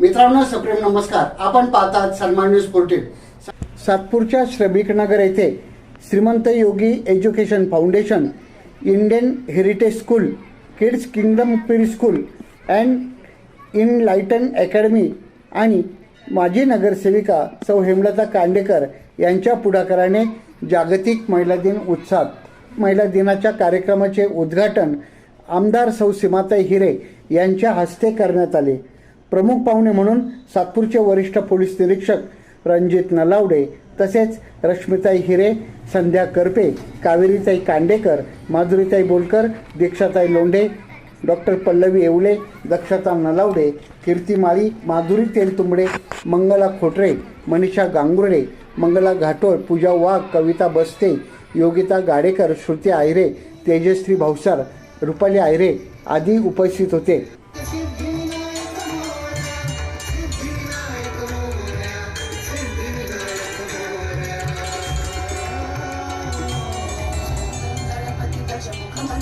मित्रांनो सप्रेम नमस्कार. आपण पाहतात सन्मान न्यूज फोर्टीन सातपूरच्या श्रमिक नगर येथे Shrimant Yogi education foundation Indian heritage school kids kingdom pre school and enlighten academy आणि माजी नगरसेविका सौ हेमलता कांडेकर यांच्या पुढाकाराने जागतिक महिला दिन उत्साहात महिला दिनाच्या कार्यक्रमाचे उद्घाटन आमदार सौ सीमाताई हिरे यांच्या हस्ते करण्यात आले. प्रमुख पाहुणे म्हणून सातपूरचे वरिष्ठ पोलीस निरीक्षक रणजित नलावडे तसेच रश्मिताई हिरे संध्या करपे कावेरीताई कांडेकर माधुरीताई बोलकर दीक्षाताई लोंढे डॉक्टर पल्लवी येवले दक्षता नलावडे कीर्ती माळी माधुरी तेलतुंबडे मंगला खोटरे मनीषा गांगुर्डे मंगला घाटोळ पूजा वाघ कविता बस्ते योगिता गाडेकर श्रुती आयरे तेजश्री भावसार रुपाली आयरे आदी उपस्थित होते.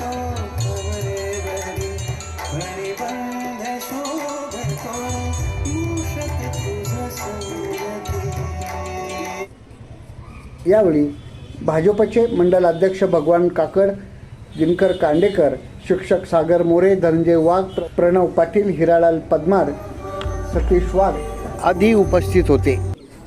शोभतो फणिबंध शोभतो मूषक तुझ संगती यावेळी भाजपचे मंडल अध्यक्ष भगवान काकड दिनकर कांडेकर शिक्षक सागर मोरे धनंजय वाघ प्र- प्रणव पाटील हिरालाल पद्मार सतीश वाघ आदी उपस्थित होते.